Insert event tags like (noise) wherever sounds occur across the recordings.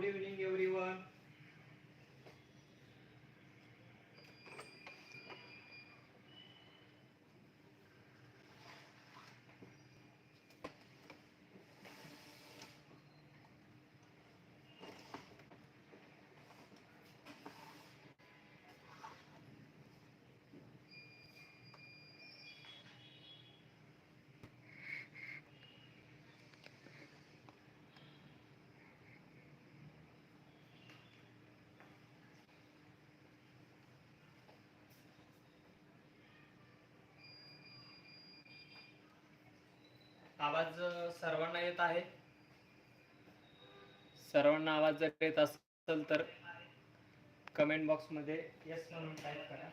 good evening everyone. आवाज सर्वांना येत आहे? सर्वांना आवाज जर येत असेल तर कमेंट बॉक्समध्ये येस म्हणून टाईप करा.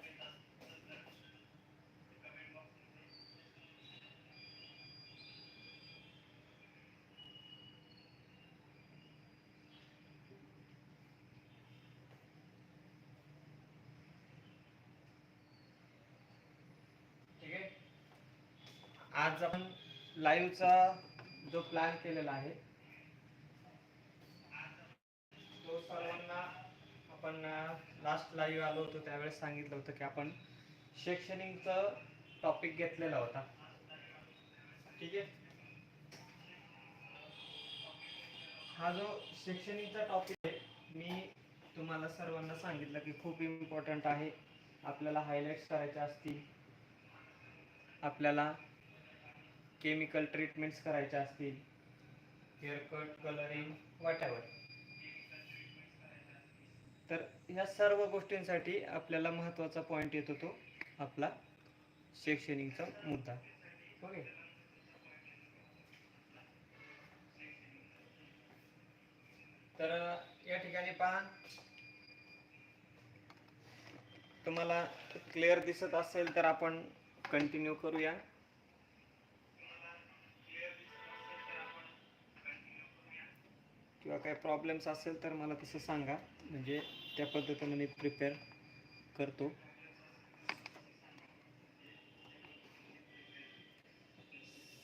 ठीक आहे? आज आपण लाईव्हचा जो प्लॅन केलेला आहे तो सर्वांना आपण लास्ट लाईव्ह आलो होतो त्यावेळेस सांगितलं होतं की आपण शैक्षणिकचं टॉपिक घेतलेला होता. ठीक आहे? हा जो शैक्षणिकचा टॉपिक आहे मी तुम्हाला सर्वांना सांगितलं की खूप इम्पॉर्टंट आहे. आपल्याला हायलाइट्स करायचे असतील. आपल्याला केमिकल ट्रीटमेंट्स करायच्या असतील. हेअर कट कलरिंग वॉटएवर तर ह्या सर्व गोष्टींसाठी आपल्याला महत्त्वाचा पॉईंट येतो तो आपला शैक्षणिकचा मुद्दा. ओके तर या ठिकाणी पहा. तुम्हाला क्लिअर दिसत असेल तर आपण कंटिन्यू करूया. किंवा काही प्रॉब्लेम्स असेल तर मला तसं सांगा. म्हणजे त्या पद्धतीने मी प्रिपेअर करतो.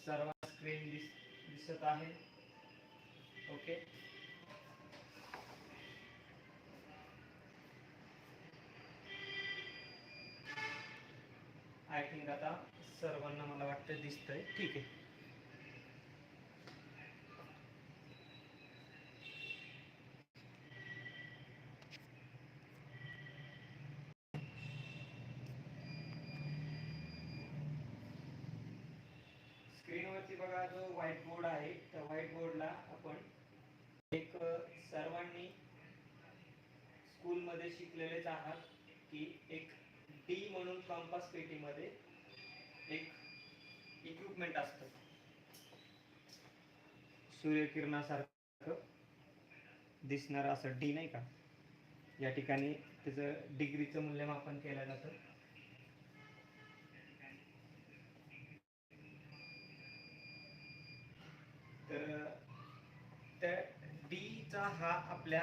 सर्व स्क्रीन दिस दिसत आहे. ओके आय थिंक आता सर्वांना मला वाटतं दिसतंय. ठीक आहे. वरती बघा जो व्हाईट बोर्ड आहे त्या व्हाईट बोर्डला आपण एक सर्वांनी स्कूलमध्ये शिकलेलेच आहात की एक डी म्हणून कंपास पेटीमध्ये एक इक्विपमेंट असतं. सूर्यकिरणासारखं दिसणारं असं डी नाही का? या ठिकाणी त्याचं डिग्रीचं मूल्यमापन केलं जातं. तर त्या डीचा हा आपल्या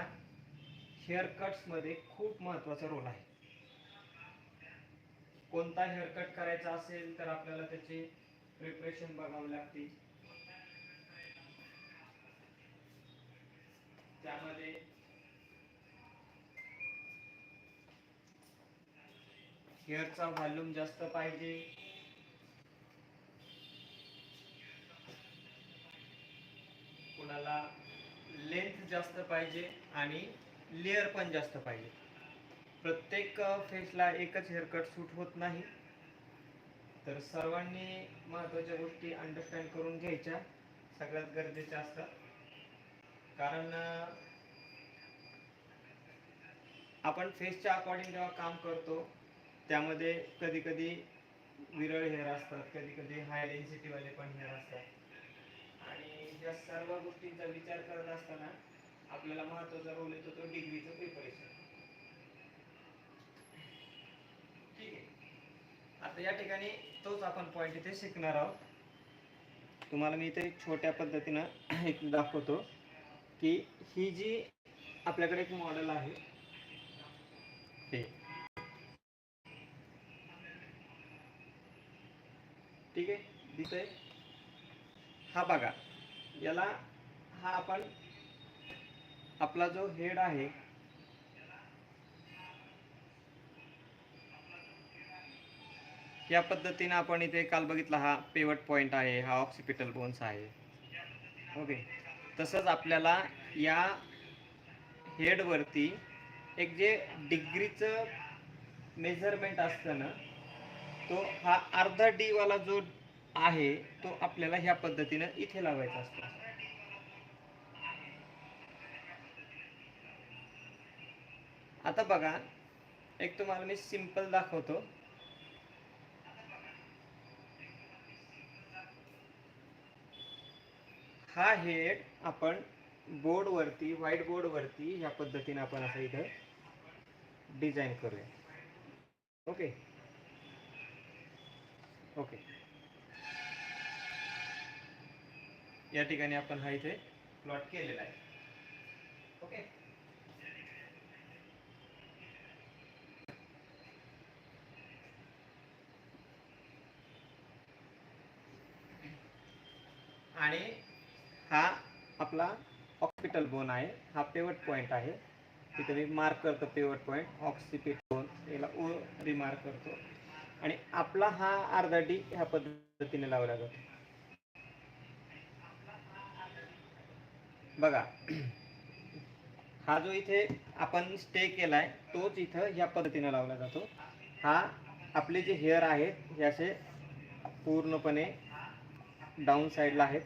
हेअरमध्ये खूप महत्त्वाचा रोल आहे. कोणता हेअरकट करायचा असेल तर आपल्याला त्याचे प्रिपरेशन बघावे लागते. त्यामध्ये हेअरचा व्हॉल्यूम जास्त पाहिजे. आपल्याला लेंथ जास्त पाहिजे आणि लेअर पण जास्त पाहिजे. प्रत्येक फेसला एकच हेअरकट सूट होत नाही. तर सर्वांनी महत्त्वाच्या गोष्टी अंडरस्टँड करून घ्यायच्या. सगळ्यात गरजेच्या असतात कारण आपण फेसच्या अकॉर्डिंग जेव्हा काम करतो त्यामध्ये कधी कधी विरळ हेअर असतात कधी कधी हाय डेन्सिटीवाले पण हेअर असतात. या सर्व गोष्टींचा विचार करत असताना आपल्याला महत्त्वाचा रोल येतो तो डिग्रीचं प्रिपरेशन ठीक आहे. आता या ठिकाणी तोच आपण पॉईंट इथे शिकणार आहोत. तुम्हाला मी इथे छोट्या पद्धतीनं (clears throat) एक दाखवतो की ही जी आपल्याकडे एक मॉडेल आहे ते ठीक आहे? दिसतंय? हा बघा. याला हा आपण आपला जो हेड आहे या पद्धतीने आपण इथे काल बघितला हा पेवट पॉइंट आहे हा ऑक्सिपिटल बोन्स आहे. ओके तसंच आपल्याला या हेडवरती एक जे डिग्रीचं मेजरमेंट असतं ना तो हा अर्धा डी वाला जो आहे तो आपल्याला ह्या पद्धतीनं इथे लावायचा असतो. आता बघा एक तुम्हाला मी सिंपल दाखवतो. हा हेड आपण बोर्डवरती व्हाईट बोर्डवरती ह्या पद्धतीने आपण असं इथं डिझाईन करूया. ओके ओके या ठिकाणी आपण हा इथे प्लॉट केलेला आहे. ओके आणि हा आपला ऑक्सिपिटल बोन आहे. हा पेवट पॉइंट आहे. तिथे मी मार्क करतो पेवट पॉइंट ऑक्सिपिट बोन याला ओ रिमार्क करतो. आणि आपला हा अर्धा डी ह्या पद्धतीने लावला जातो बघा. हा जो इथे आपण स्टे केलाय तोच इथं या पद्धतीने लावला जातो. हा आपले जे हेअर आहेत हे असे पूर्णपणे डाऊन साईडला आहेत.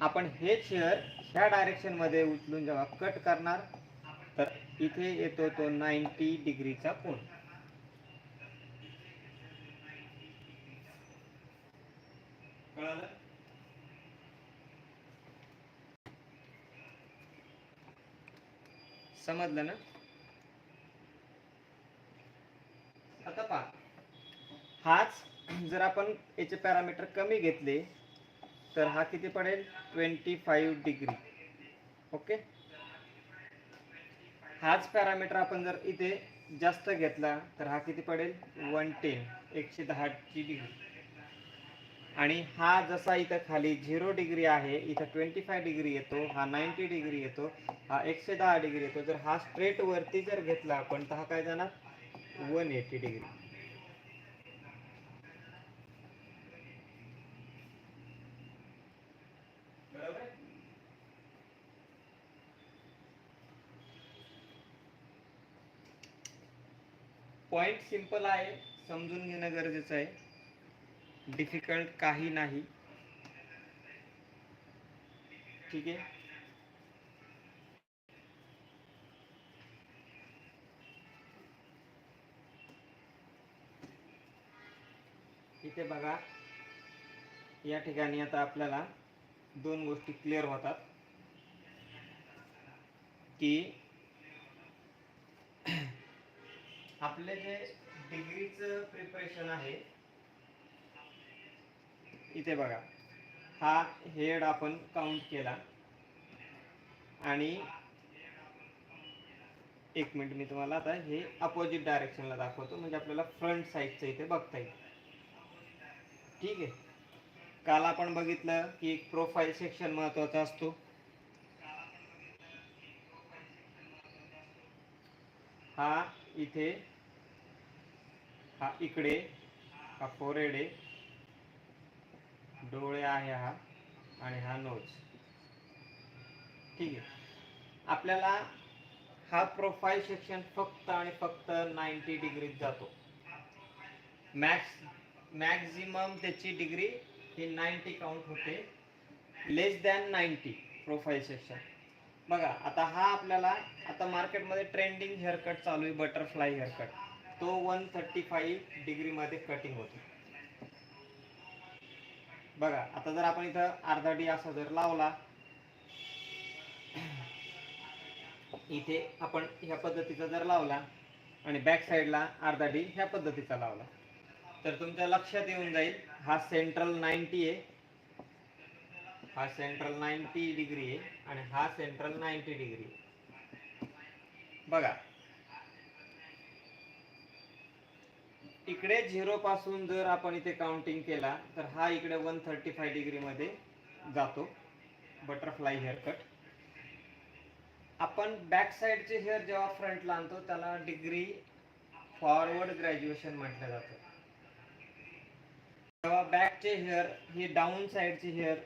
आपण हेच हेअर ह्या डायरेक्शनमध्ये उचलून जेव्हा कट करणार तर इथे येतो तो नाईन्टी डिग्रीचा कोण समजलं ना? आता पहा. हाच जर आपण याचे पॅरामीटर कमी घेतले तर हा किती पडेल? ट्वेंटी फाईव्ह डिग्री ओके हाच पॅरामीटर आपण जर इथे जास्त घेतला तर हा किती पडेल? वन टेन एकशे दहाची डिग्री आणि हा जसा इथं खाली झिरो डिग्री आहे इथं ट्वेंटी फाय डिग्री येतो हा नाईन्टी डिग्री येतो हा एकशे दहा डिग्री येतो. जर हा स्ट्रेट वरती जर घेतला आपण तर हा काय जाणार? One eighty degree. Point simple आहे समजून घेणं गरजेचं आहे. डिफिकल्ट काही नाही. ठीक आहे? इथे बघा. या ठिकाणी आता आपल्याला दोन गोष्टी क्लिअर होतात. की (clears throat) आपले जे डिग्रीचं प्रिपरेशन आहे इथे बघा. हा हेड आपण काउंट केला. आणि एक मिनिट मी तुम्हाला आता हे अपोजिट डायरेक्शनला दाखवतो. म्हणजे आपल्याला फ्रंट साईडचं इथे बघता येईल. ठीक आहे? काल आपण बघितलं की एक प्रोफाईल सेक्शन महत्त्वाचा असतो. हा इथे हा इकडे हा फोरेडे आहे. डोळे आहे हा आणि हा नोज. ठीक आहे. आपल्याला हा प्रोफाईल सेक्शन फक्त आणि फक्त नाईन्टी डिग्रीत जातो. मॅक्स मॅक्झिमम त्याची डिग्री ही नाईन्टी काउंट होते. Less than ninety profile section बघा आता हा आपल्याला आता मार्केटमध्ये ट्रेंडिंग हेअरकट चालू आहे बटरफ्लाय हेअरकट तो वन थर्टी फाईव्ह डिग्रीमध्ये कटिंग होतो. बघा आता जर आपण इथं अर्धा डी असा जर लावला इथे आपण ह्या पद्धतीचा जर लावला आणि बॅक साईडला अर्धा डी ह्या पद्धतीचा लावला तर तुमच्या लक्षात येऊन जाईल हा सेंट्रल नाईन्टी आहे हा सेंट्रल नाईन्टी डिग्री आहे आणि हा सेंट्रल नाईन्टी डिग्री आहे. बघा इकडे झिरो पासून जर आपण इथे काउंटिंग केला तर हा इकडे वन थर्टी फाय डिग्री मध्ये जातो. बटरफ्लाय हेअर कट आपण बॅक साईडचे हेअर जेव्हा फ्रंटला आणतो त्याला डिग्री फॉरवर्ड ग्रॅज्युएशन म्हटलं जातं. जेव्हा बॅकचे हेअर हे डाऊन साईडचे हेअर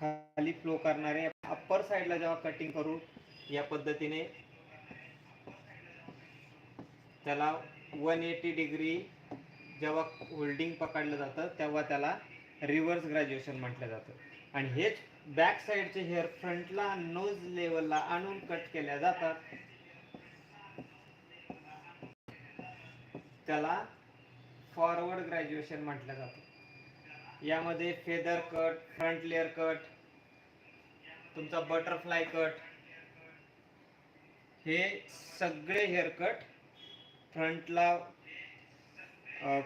खाली फ्लो करणारे अप्पर साईडला जेव्हा कटिंग करू या पद्धतीने त्याला वन एटी डिग्री जेव्हा होल्डिंग पकडलं जातं तेव्हा त्याला रिव्हर्स ग्रॅज्युएशन म्हटलं जातं. आणि हेच बॅक साईडचे हेअर फ्रंटला नोज लेवलला आणून कट केल्या जातात. त्याला फॉरवर्ड ग्रॅज्युएशन म्हटलं जातं. यामध्ये feather cut front layer cut तुमचा बटरफ्लाय कट हे सगळे हेअर कट फ्रंटला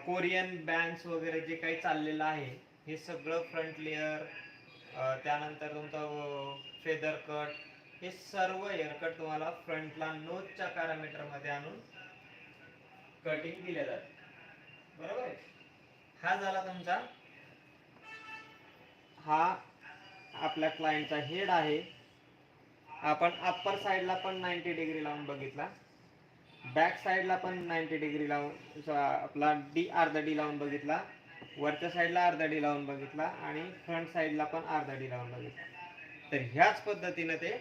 कोरियन बँड्स वगैरे जे काही चाललेलं आहे हे सगळं फ्रंट लेअर त्यानंतर तुमचं फेदर कट हे सर्व हेअरकट तुम्हाला फ्रंटला नोजच्या पॅरामीटरमध्ये आणून कटिंग दिले जाते बरोबर आहे? हा झाला तुमचा. हा आपल्या क्लायंटचा हेड आहे. आपण अप्पर साईडला पण नाईन्टी डिग्री लावून बघितला. बॅक साईडला पण नाईन्टी डिग्री लावून आपला डी अर्धा डी लावून बघितला. वरच्या साईडला अर्धा डी लावून बघितला आणि फ्रंट साईडला पण अर्धा डी लावून बघितला. तर ह्याच पद्धतीने ते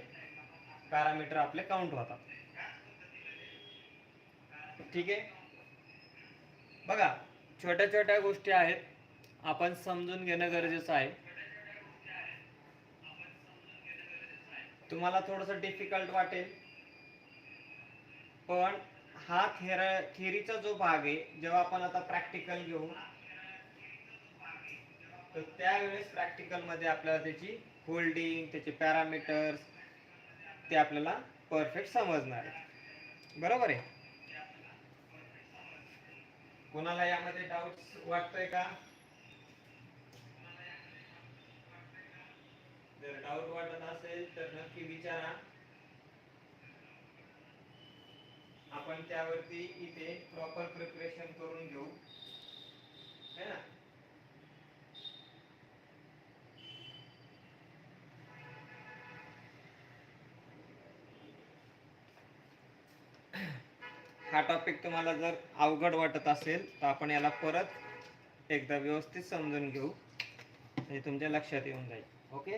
पॅरामीटर आपले काउंट होतात. ठीक आहे? बघा छोट्या छोट्या गोष्टी आहेत. आपण समजून घेणं गरजेचं आहे. तुम्हाला थोडस डिफिकल्ट वाटेल. पण हा थेर थेरीचा जो भाग आहे जेव्हा आपण आता प्रॅक्टिकल घेऊ तर त्यावेळेस प्रॅक्टिकलमध्ये आपल्याला त्याची होल्डिंग त्याचे पॅरामीटर्स ते आपल्याला परफेक्ट समजणार आहे बरोबर आहे? कोणाला यामध्ये डाऊट वाटतोय का? जर डाऊट वाटत असेल तर नक्की विचारा. आपण त्यावरती इथे प्रॉपर प्रिपरेशन करून घेऊ. है ना? हा टॉपिक तुम्हाला जर अवघड वाटत असेल तर आपण याला परत एकदा व्यवस्थित समजून घेऊ. म्हणजे तुमच्या लक्षात येऊन जाईल. ओके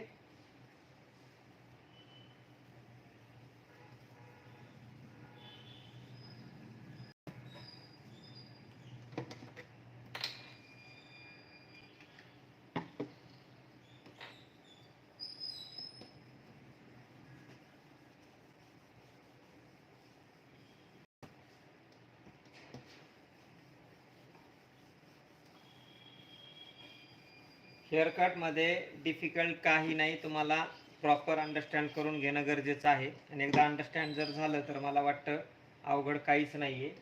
हेअरकटमध्ये डिफिकल्ट काही नाही तुम्हाला प्रॉपर अंडरस्टँड करून घेणं गरजेचं आहे. आणि एकदा अंडरस्टँड जर झालं तर मला वाटतं अवघड काहीच नाही आहे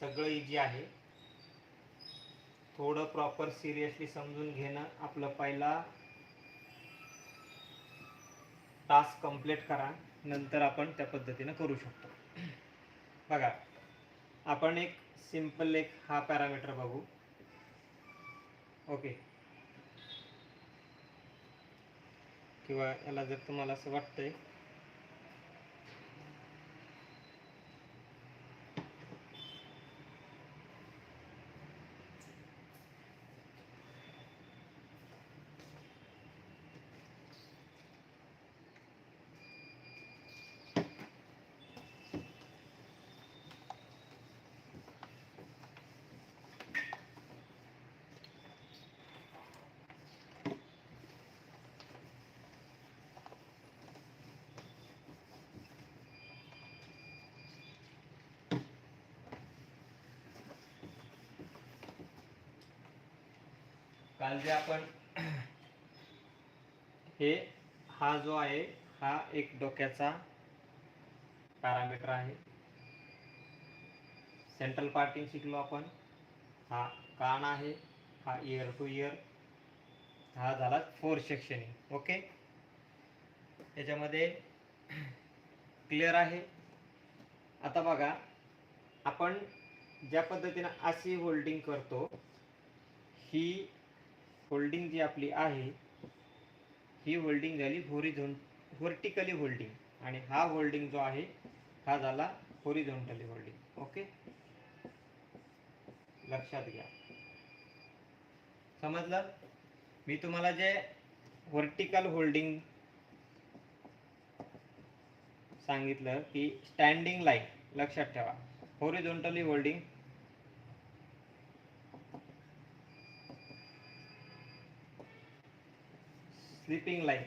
सगळं इजी आहे. थोडं प्रॉपर सिरियसली समजून घेणं आपलं पहिला टास्क कंप्लीट करा. नंतर आपण त्या पद्धतीनं करू शकतो. बघा आपण एक सिंपल एक हा पॅरामीटर बघू. ओके किंवा याला जर तुम्हाला असं वाटतंय काल जे आपण (clears throat) हे हा जो आहे हा एक डोक्याचा पॅरामीटर आहे. सेंट्रल पार्टिंग शिकलो आपण. हा कान आहे हा इयर टू इयर हा झाला फोर सेक्शनिंग ओके याच्यामध्ये (clears throat) क्लिअर आहे. आता बघा आपण ज्या पद्धतीनं अशी होल्डिंग करतो ही होल्डिंग जी आपली आहे ही होल्डिंग झाली होरिझोन व्हर्टिकली होल्डिंग आणि हा होल्डिंग जो आहे हा झाला होरिझोंटली होल्डिंग ओके लक्षात घ्या. समजलं? मी तुम्हाला जे व्हर्टिकल होल्डिंग सांगितलं की स्टँडिंग लाईन लक्षात ठेवा. होरिझोंटली होल्डिंग स्लिपिंग लाईन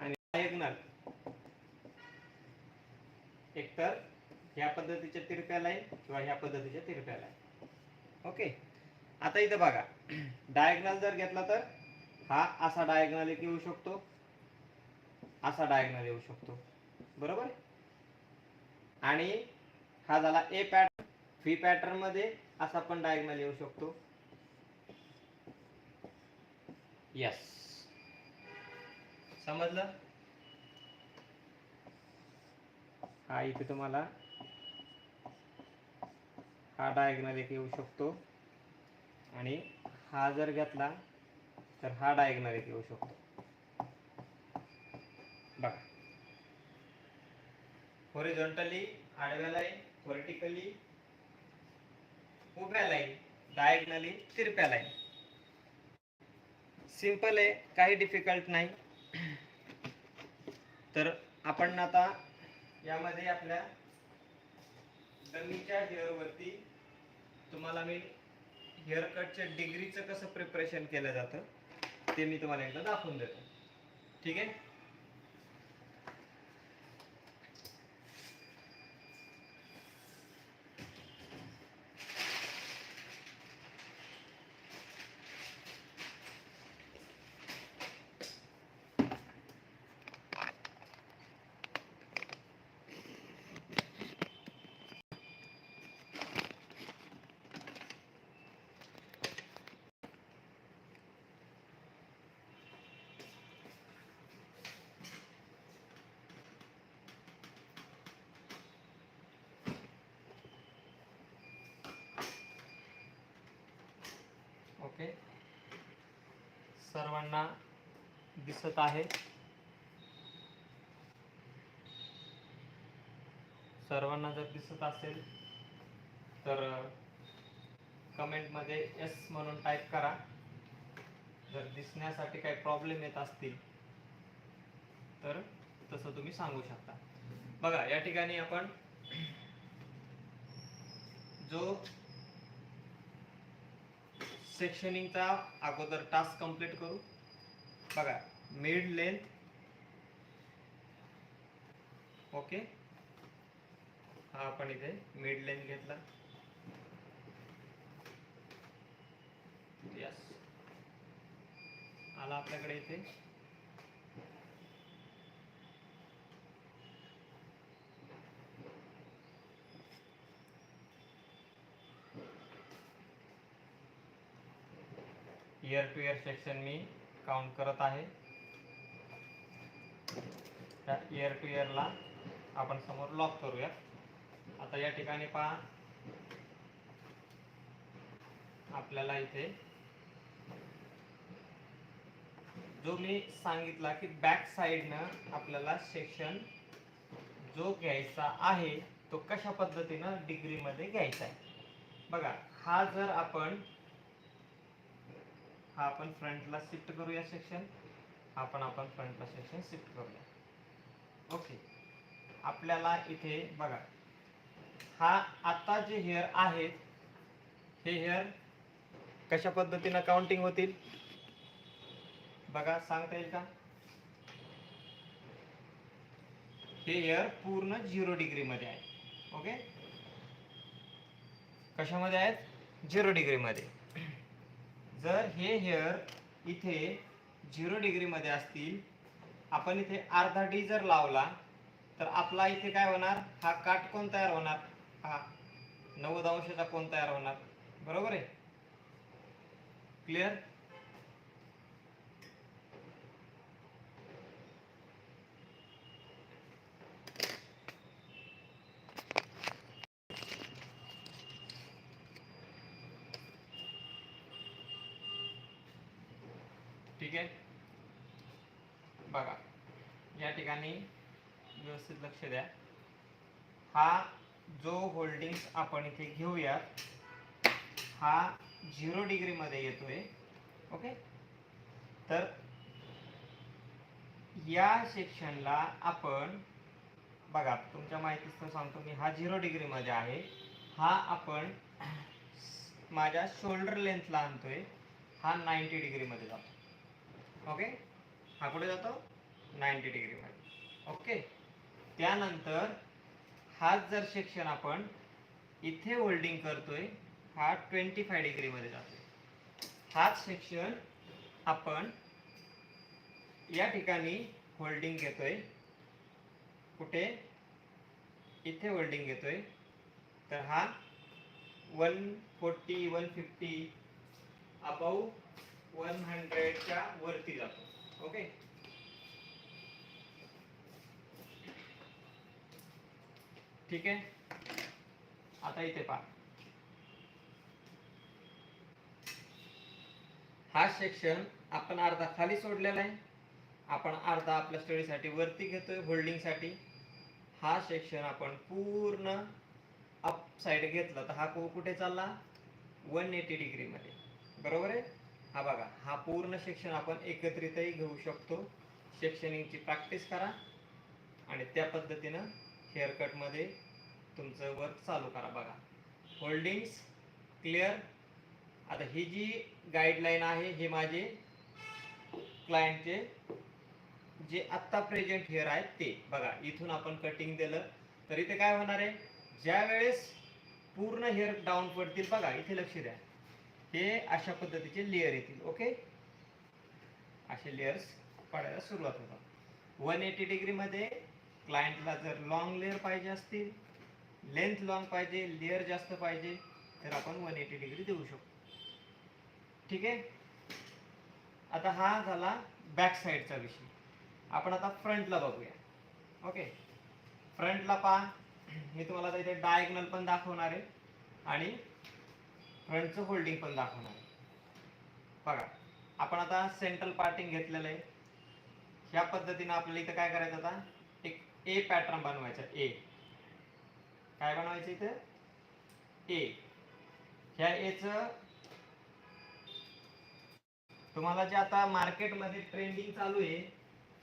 आणि डायगनल एकतर ह्या पद्धतीच्या तिरप्या लाईन किंवा ह्या पद्धतीच्या तिरप्या लाईन. ओके? आता इथं बघा. डायगनल जर घेतला तर हा असा डायगनल एक येऊ शकतो. असा डायगनल येऊ शकतो. बरोबर? आणि हा झाला ए पॅटर्न व्ही पॅटर्नमध्ये असा पण डायगनल येऊ शकतो. यस समजलं? हा इथे तुम्हाला हा डायग्नल एक येऊ शकतो. आणि हा जर घेतला तर हा डायग्नल एक येऊ शकतो. बघा. हॉरिझॉन्टली आडव्या लाईन व्हर्टिकली उभ्या लाईन डायग्नली तिरप्या लाईन सिंपल आहे काही डिफिकल्ट नाही. तर आपण आता यामध्ये आपल्या डमीच्या हेअरवरती तुम्हाला मी हेअर कटच्या डिग्रीचं कसं प्रिपरेशन केलं जातं ते मी तुम्हाला एकदा दाखवून देतो. ठीक आहे? ओके. सर्वांना दिसत आहे. सर्वांना जर दिसत असेल तर कमेंटमध्ये एस म्हणून टाईप करा. जर दिसण्यासाठी काही प्रॉब्लेम येत असतील तर तसं तुम्ही सांगू शकता. बघा या ठिकाणी आपण जो सेक्शनिंगचा अगोदर टास्क कंप्लीट करू. बघा मिड लेंथ ओके हा आपण इथे मिड लेंथ घेतला. यस आला आपल्याकडे इथे. इयर टू इयर सेक्शन मी काउंट करत आहे. त्या इयर टू इयरला आपण समोर लॉक करूया आता या ठिकाणी पहा. आपल्याला इथे जो मी सांगितला की बॅक साईडनं आपल्याला सेक्शन जो घ्यायचा आहे तो कशा पद्धतीनं डिग्रीमध्ये घ्यायचा आहे. बघा हा जर आपण हा आपण फ्रंटला शिफ्ट करूया सेक्शन हा पण आपण फ्रंटला सेक्शन शिफ्ट करूया. ओके. आपल्याला इथे बघा हा आता जे हेअर आहेत हे हेअर कशा पद्धतीनं काउंटिंग होतील? बघा सांगता येईल का? हे हेअर पूर्ण झिरो डिग्रीमध्ये आहे. ओके? कशामध्ये आहेत? झिरो डिग्रीमध्ये. जर हे हेअर इथे झिरो डिग्री मध्ये असतील आपण इथे अर्धा डी जर लावला तर आपला इथे काय होणार? हा काटकोन तयार होणार? हा नव्वद अंशाचा कोण तयार होणार? बरोबर आहे? क्लिअर ठीक आहे बघा या ठिकाणी व्यवस्थित लक्ष द्या. हा जो होल्डिंग्स आपण इथे घेऊयात हा झिरो डिग्रीमध्ये येतोय. ओके तर या सेक्शनला आपण बघा तुमच्या माहितीचं सांगतो मी हा झिरो डिग्रीमध्ये आहे. हा आपण माझ्या शोल्डर लेंथला आणतोय. हा नाईन्टी डिग्रीमध्ये जातो. ओके हा कुठे जातो? नाईन्टी डिग्रीमध्ये ओके. त्यानंतर हाच जर सेक्शन आपण इथे होल्डिंग करतोय हा ट्वेंटी फाय डिग्रीमध्ये जातोय. हाच सेक्शन आपण या ठिकाणी होल्डिंग घेतोय. कुठे? इथे होल्डिंग घेतोय. तर हा one forty one fifty above one हंड्रेडच्या वरती जातो. ओके? ठीक आहे? आता इथे पहा. हा सेक्शन आपण अर्धा खाली सोडलेला आहे. आपण अर्धा आपल्या स्टडीसाठी वरती घेतोय होल्डिंगसाठी हा सेक्शन आपण पूर्ण अप साईड घेतला तर हा को कुठे चालला? वन एटी डिग्रीमध्ये बरोबर आहे? हा बघा हा पूर्ण सेक्शन आपण एकत्रितही घेऊ शकतो. सेक्शनिंगची प्रॅक्टिस करा. आणि त्या पद्धतीनं हेअरकटमध्ये तुमचं वर्क चालू करा बघा. होल्डिंग्स क्लिअर आता ही जी गाईडलाईन आहे हे माझे क्लायंटचे जे आत्ता प्रेझेंट हेअर आहेत ते. बघा इथून आपण कटिंग दिलं तर इथे काय होणार आहे? ज्या वेळेस पूर्ण हेअर डाऊन पडतील बघा इथे लक्ष द्या. हे अशा पद्धतीचे लेअर येतील ओके असे लेअर्स पडायला सुरुवात होतात. वन एटी डिग्रीमध्ये क्लायंटला जर लॉंग लेअर पाहिजे असतील लेंथ लॉंग पाहिजे लेअर जास्त पाहिजे तर आपण वन एटी डिग्री देऊ शकतो. ठीक आहे? आता हा झाला बॅक साईडचा विषय. आपण आता फ्रंटला बघूया. ओके फ्रंटला पहा. मी तुम्हाला आता इथे डायगनल पण दाखवणार आहे आणि फ्रंटचं होल्डिंग पण दाखवणार आहे. बघा आपण आता सेंट्रल पार्टिंग घेतलेलं आहे. ह्या पद्धतीनं आपल्याला इथं काय करायचं आता? ए पॅटर्न बनवायचा. ए काय बनवायचं इथं? ए ह्या एचं तुम्हाला जे आता मार्केटमध्ये ट्रेंडिंग चालू आहे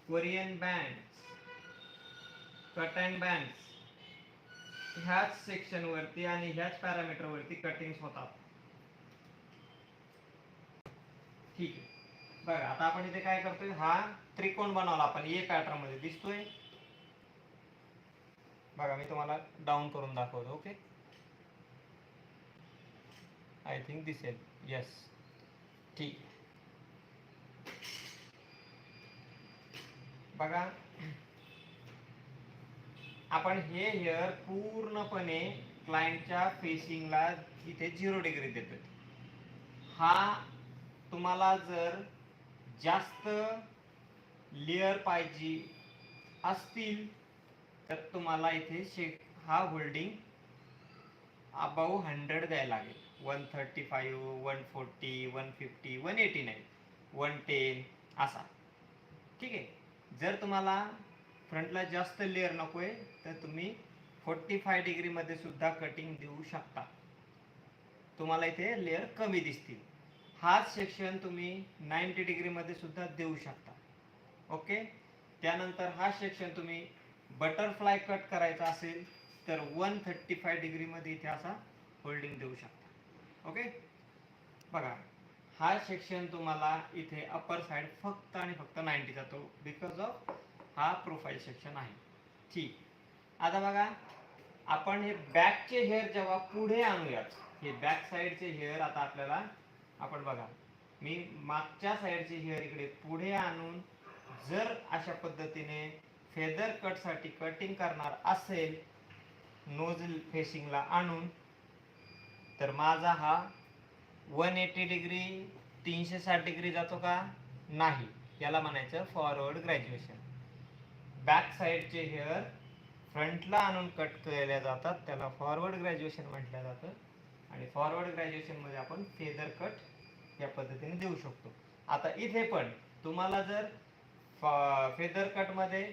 Korean band cut and band ह्याच सेक्शन वरती आणि ह्याच पॅरामीटर वरती कटिंग होतात. ठीक आहे. बघा आता आपण इथे काय करतोय? हा त्रिकोण बनवला आपण. ए पॅटर्नमध्ये दिसतोय. बघा मी तुम्हाला डाऊन करून दाखवतो ओके आय थिंक दिसेल येस ठीक बघा आपण हे हेअर पूर्णपणे क्लायंटच्या फेसिंगला इथे झिरो डिग्री देतोय. हा तुम्हाला जर जास्त लेअर पाहिजे असतील तर तुम्हाला इथे शे हा होल्डिंग अबाऊ हंड्रेड द्यायला लागेल. One thirty five one forty one fifty one eighty nine one ten असा. ठीक आहे? जर तुम्हाला फ्रंटला जास्त लेअर नको आहे तर तुम्ही फोर्टी फाय डिग्रीमध्ये सुद्धा कटिंग देऊ शकता. तुम्हाला इथे लेअर कमी दिसतील. हाच सेक्शन तुम्ही नाईन्टी डिग्रीमध्ये सुद्धा देऊ शकता. ओके त्यानंतर हा सेक्शन तुम्ही बटरफ्लाय कट करायचा असेल तर वन थर्टी फाय डिग्रीमध्ये इथे असा होल्डिंग देऊ शकता. ओके बघा हा सेक्शन तुम्हाला इथे अपर साइड फक्त आणि फक्त नाईन्टी जातो बिकॉज ऑफ हा प्रोफाईल सेक्शन आहे. ठीक. आता बघा आपण हे बॅकचे हेअर जेव्हा पुढे आणूयात हे बॅक साईडचे हेअर आता आपल्याला आपण बघा मी मागच्या साईडचे हेअर इकडे पुढे आणून जर अशा पद्धतीने फेदर कटसाठी कटिंग करणार असेल नोज फेसिंगला आणून तर माझा हा वन एटी डिग्री तीनशे साठ डिग्री जातो का? नाही. याला म्हणायचं फॉरवर्ड ग्रॅज्युएशन बॅक साईडचे हेअर फ्रंटला आणून कट केल्या जातात. त्याला फॉरवर्ड ग्रॅज्युएशन म्हटलं जातं. आणि फॉरवर्ड ग्रॅज्युएशनमध्ये आपण फेदर कट या पद्धतीने देऊ शकतो. आता इथे पण तुम्हाला जर फेदर कटमध्ये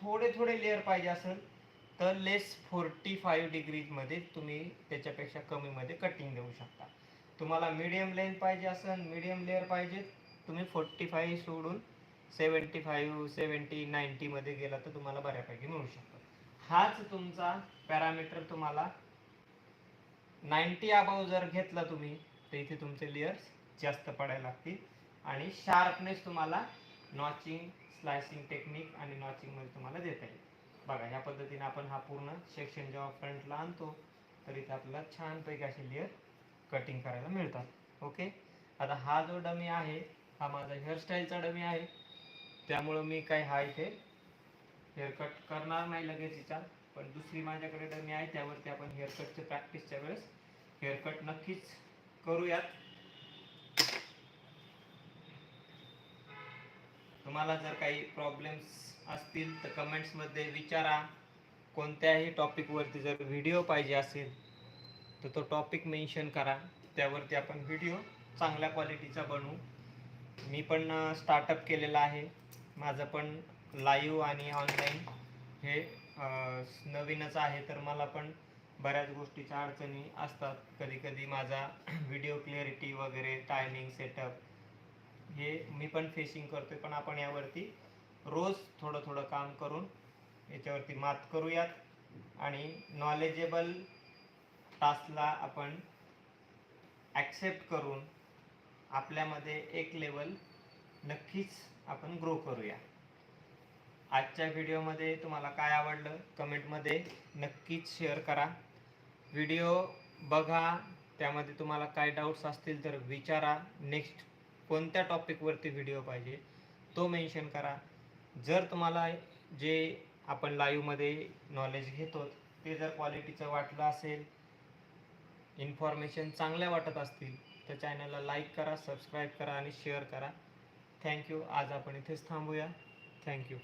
थोडे थोडे लेअर पाहिजे असेल तर लेस फोर्टी फाईव्ह डिग्रीजमध्ये तुम्ही त्याच्यापेक्षा कमीमध्ये कटिंग देऊ शकता. तुम्हाला मीडियम लेंथ पाहिजे असेल मीडियम लेअर पाहिजे तुम्ही फोर्टी फाईव्ह सोडून सेवन्टी फाईव्ह सेवन्टी नाईन्टीमध्ये गेला तर तुम्हाला बऱ्यापैकी मिळू शकतो. हाच तुमचा पॅरामीटर तुम्हाला नाईन्टी अबाव जर घेतला तुम्ही तर इथे तुमचे लेअर्स जास्त पडायला लागतील. आणि शार्पनेस तुम्हाला नॉचिंग स्लायसिंग टेक्निक आणि नॉचिंगमध्ये तुम्हाला देता येईल. बघा ह्या पद्धतीने आपण हा पूर्ण सेक्शन जेव्हा फ्रंटला आणतो तर इथे आपल्याला छानपैकी असे लेअर कटिंग करायला मिळतात. ओके आता हा जो डमी आहे हा माझा हेअरस्टाईलचा डमी आहे. त्यामुळं मी काय हा इथे हेअरकट करणार नाही लगेच हिचा पण दुसरी माझ्याकडे डमी आहे त्यावरती आपण हेअरकटच्या प्रॅक्टिसच्या वेळेस हेअरकट नक्कीच करूयात. तुम्हाला जर काही प्रॉब्लेम्स असतील तर कमेंट्समध्ये विचारा. कोणत्याही टॉपिकवरती जर व्हिडिओ पाहिजे असेल तर तो टॉपिक मेन्शन करा. त्यावरती आपण व्हिडिओ चांगल्या क्वालिटीचा बनवू. मी पण स्टार्टअप केलेला आहे. माझं पण लाईव्ह आणि ऑनलाईन हे नवीनच आहे. तर मला पण बऱ्याच गोष्टीच्या अडचणी असतात. कधी कधी माझा (clears throat) व्हिडिओ क्लिअरिटी वगैरे टायमिंग सेटअप हे मी पण फेसिंग करतोय पण आपण यावरती रोज थोडं थोडं काम करून याच्यावरती मात करूयात. आणि नॉलेजेबल टास्कला आपण ॲक्सेप्ट करून आपल्यामध्ये एक लेवल नक्कीच आपण ग्रो करूया. आजच्या व्हिडिओमध्ये तुम्हाला काय आवडलं कमेंटमध्ये नक्कीच शेअर करा. व्हिडिओ बघा त्यामध्ये तुम्हाला काय डाऊट्स असतील तर विचारा. नेक्स्ट कोणत्या टॉपिकवरती व्हिडिओ पाहिजे तो मेन्शन करा. जर तुम्हाला जे आपण लाईव्हमध्ये नॉलेज घेतो ते जर क्वालिटीचं वाटलं असेल इन्फॉर्मेशन चांगल्या वाटत असतील तर चॅनलला लाईक करा सबस्क्राईब करा आणि शेअर करा. थँक्यू आज आपण इथेच थांबूया. थँक्यू